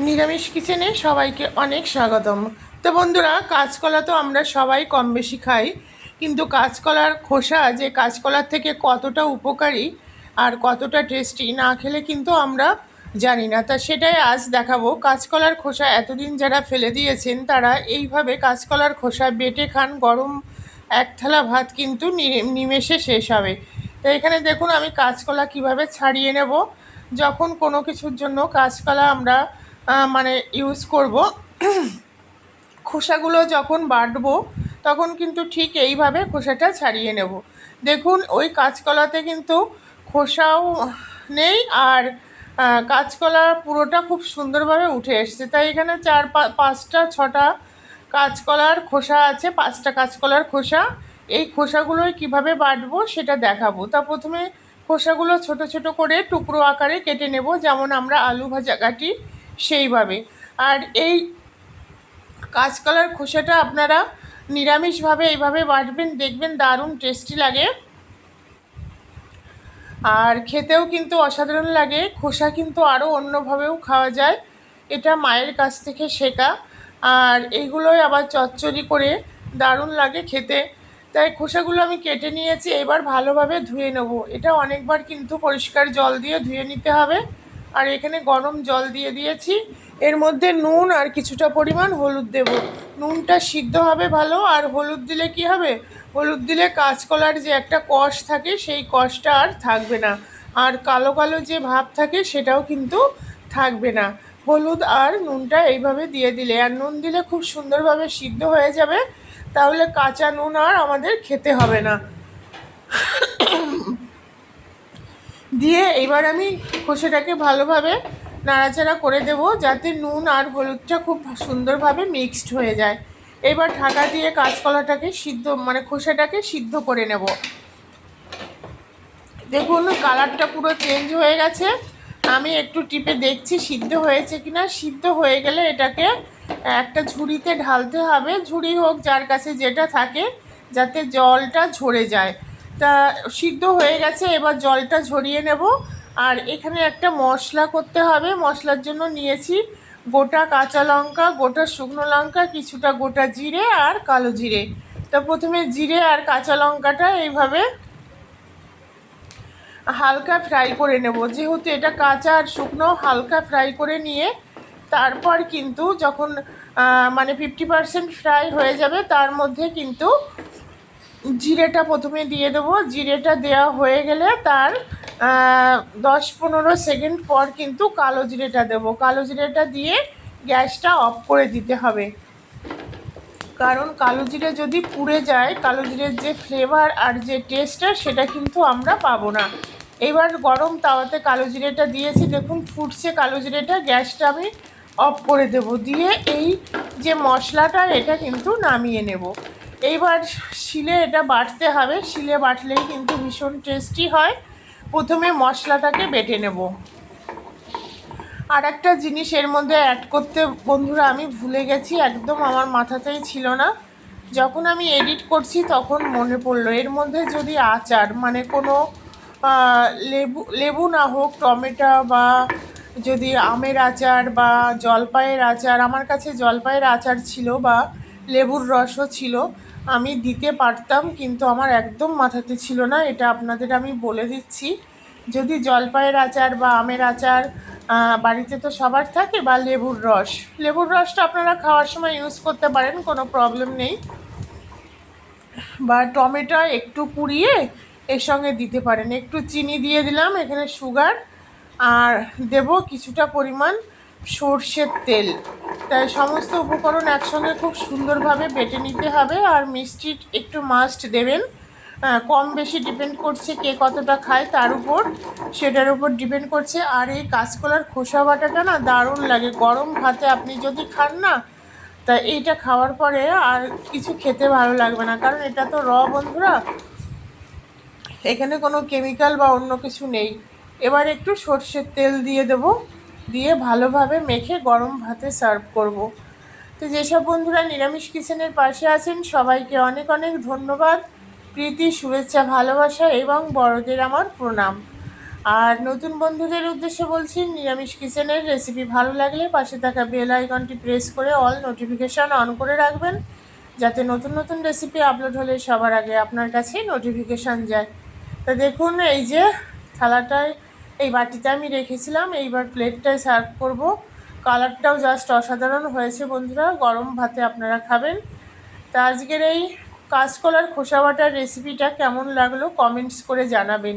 নিরামিষ কিচেনে সবাইকে অনেক স্বাগতম। তো বন্ধুরা, কাঁচকলা তো আমরা সবাই কম বেশি খাই, কিন্তু কাঁচকলার খোসা যে কাঁচকলার থেকে কতটা উপকারী আর কতটা টেস্টি না খেলে কিন্তু আমরা জানি না। তা সেটাই আজ দেখাবো। কাঁচকলার খোসা এতদিন যারা ফেলে দিয়েছেন, তারা এইভাবে কাঁচকলার খোসা বেটে খান, গরম এক থালা ভাত কিন্তু নিমেষে শেষ হবে। তো এখানে দেখুন আমি কাঁচকলা কীভাবে ছাড়িয়ে নেব। যখন কোনো কিছুর জন্য কাঁচকলা আমরা মানে ইউজ করব। খোসাগুলো যখন বাটবো, তখন কিন্তু ঠিক এইভাবে খোসাটা ছাড়িয়ে নেব। দেখুন, ওই কাঁচকলাতে কিন্তু খোসাও নেই আর কাঁচকলা পুরোটা খুব সুন্দরভাবে উঠে এসছে। তাই এখানে চার পাঁচটা, ছটা কাঁচকলার খোসা আছে, পাঁচটা কাঁচকলার খোসা। এই খোসাগুলোই কীভাবে বাটবো সেটা দেখাবো। তা প্রথমে খোসাগুলো ছোট ছোট করে টুকরো আকারে কেটে নেব। যেমন আমরা আলু ভাজা কাটি সেইভাবে আর এই কাঁচকলার খোসাটা আপনারা নিরামিষভাবে এইভাবে বাটবেন, দেখবেন দারুণ টেস্টি লাগে। আর খেতেও কিন্তু অসাধারণ লাগে, খোসা কিন্তু আরও অন্যভাবেও খাওয়া যায়। এটা মায়ের কাছ থেকে শেখা। আর এইগুলোই আবার চচ্চড়ি করে দারুণ লাগে খেতে। তাই খোসাগুলো আমি কেটে নিয়েছি, এবার ভালোভাবে ধুয়ে নেব। এটা অনেকবার কিন্তু পরিষ্কার জল দিয়ে ধুয়ে নিতে হবে। আর এখানে গরম জল দিয়ে দিয়েছি। এর মধ্যে নুন আর কিছুটা পরিমাণ হলুদ দেব। নুনটা সিদ্ধ হবে ভালো, আর হলুদ দিলে কি হবে? হলুদ দিলে কাঁচকলার যে একটা কষ থাকে, সেই কষটা আর থাকবে না। আর কালো কালো যে ভাব থাকে, সেটাও কিন্তু থাকবে না। হলুদ আর নুনটা এইভাবে দিয়ে দিলে, আর নুন দিলে খুব সুন্দরভাবে সিদ্ধ হয়ে যাবে। তাহলে কাঁচা নুন আর আমাদের খেতে হবে না। দিয়ে এবার আমি খোসাটাকে ভালোভাবে নাড়াচাড়া করে দেব যাতে নুন আর হলুদটা খুব সুন্দরভাবে মিক্সড হয়ে যায়। এবার ঢাকা দিয়ে কাঁচকলাটাকে সিদ্ধ মানে খোসাটাকে সিদ্ধ করে নেব। দেখুন, কালারটা পুরো চেঞ্জ হয়ে গেছে। আমি একটু টিপে দেখছি সিদ্ধ হয়েছে কিনা। সিদ্ধ হয়ে গেলে এটাকে একটা ঝুড়িতে ঢালতে হবে। ঝুড়ি হোক, যার কাছে যেটা থাকে, যাতে জলটা ঝরে যায়। তা সিদ্ধ হয়ে গেছে, এবার জলটা ঝরিয়ে নেব। আর এখানে একটা মশলা করতে হবে, মশলার জন্য নিয়েছি গোটা কাঁচা লঙ্কা, গোটা শুকনো লঙ্কা, কিছুটা গোটা জিরে আর কালো জিরে। তো প্রথমে জিরে আর কাঁচা লঙ্কাটা এইভাবে হালকা ফ্রাই করে নেব। যেহেতু এটা কাঁচা আর শুকনো, হালকা ফ্রাই করে নিয়ে তারপর কিন্তু যখন মানে ফিফটি পার্সেন্ট ফ্রাই হয়ে যাবে, তার মধ্যে কিন্তু জিরেটা প্রথমে দিয়ে দেবো। জিরেটা দেওয়া হয়ে গেলে তার দশ পনেরো সেকেন্ড পর কিন্তু কালো জিরেটা দেবো। কালো জিরেটা দিয়ে গ্যাসটা অফ করে দিতে হবে। কারণ কালো জিরে যদি পুড়ে যায়, কালো জিরের যে ফ্লেভার আর যে টেস্টটা, সেটা কিন্তু আমরা পাবো না। এবার গরম তাওয়াতে কালো জিরেটা দিয়েছি। দেখুন, ফুটছে কালো জিরেটা। গ্যাসটা আমি অফ করে দেব। দিয়ে এই যে মশলাটা, এটা কিন্তু নামিয়ে নেব। এইবার শিলে এটা বাটতে হবে। শিলে বাটলেই কিন্তু ভীষণ টেস্টি হয়। প্রথমে মশলাটাকে বেটে নেব। আর একটা জিনিস এর মধ্যে অ্যাড করতে, বন্ধুরা, আমি ভুলে গেছি, একদম আমার মাথাতেই ছিল না। যখন আমি এডিট করছি, তখন মনে পড়ল। এর মধ্যে যদি আচার মানে কোনো লেবু লেবু না হোক, টমেটো বা যদি আমের আচার বা জলপাইয়ের আচার, আমার কাছে জলপাইয়ের আচার ছিল বা লেবুর রসও ছিল আমি দিতে পারতাম, কিন্তু আমার একদম মাথাতে ছিল না। এটা আপনাদের আমি বলে দিচ্ছি। যদি জলপাইয়ের আচার বা আমের আচার বাড়িতে তো সবার থাকে বা লেবুর রস। লেবুর রসটা আপনারা খাওয়ার সময় ইউজ করতে পারেন, কোনো প্রবলেম নেই। বা টমেটো একটু পুড়িয়ে এর সঙ্গে দিতে পারেন। একটু চিনি দিয়ে দিলাম, এখানে সুগার আর দেব কিছুটা পরিমাণ সর্ষের তেল। তাই সমস্ত উপকরণ একসঙ্গে খুব সুন্দরভাবে বেটে নিতে হবে আর মিষ্টি একটু মাস্ট দেবেন। কম বেশি ডিপেন্ড করছে কে কতটা খায় তার উপর। সেটার উপর ডিপেন্ড করছে। আর এই কাঁচকলার খোসা বাটাটা না দারুণ লাগে। গরম ভাতে আপনি যদি খান না, তা এইটা খাওয়ার পরে আর কিছু খেতে ভালো লাগবে না। কারণ এটা তো র বন্ধুরা, এখানে কোনো কেমিক্যাল বা অন্য কিছু নেই। এবার একটু সর্ষের তেল দিয়ে দেব। দিয়ে ভালোভাবে মেখে গরম ভাতে সার্ভ করব। তো যেসব বন্ধুরা নিরামিষ কিচেনের পাশে আছেন, সবাইকে অনেক অনেক ধন্যবাদ। প্রীতি, শুভেচ্ছা, ভালোবাসা এবং বড়দের আমার প্রণাম। আর নতুন বন্ধুদের উদ্দেশ্যে বলছি, নিরামিষ কিচেনের রেসিপি ভালো লাগলে পাশে থাকা বেল আইকনটি প্রেস করে অল নোটিফিকেশান অন করে রাখবেন, যাতে নতুন নতুন রেসিপি আপলোড হলে সবার আগে আপনার কাছে নোটিফিকেশান যায়। তো দেখুন, এই যে থালাটায় এই বাটিতে আমি রেখেছিলাম, এইবার প্লেটটায় সার্ভ করব। কালারটাও জাস্ট অসাধারণ হয়েছে বন্ধুরা, গরম ভাতে আপনারা খাবেন। তা আজকের এই কাঁচকলার খোসা বাটার রেসিপিটা কেমন লাগল কমেন্টস করে জানাবেন।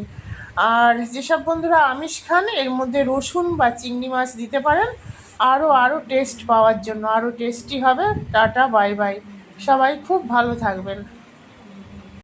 আর যেসব বন্ধুরা আমিষ খান, এর মধ্যে রসুন বা চিংড়ি মাছ দিতে পারেন। আরও আরও টেস্ট পাওয়ার জন্য আরও টেস্টি হবে। টাটা বাই বাই সবাই খুব ভালো থাকবেন।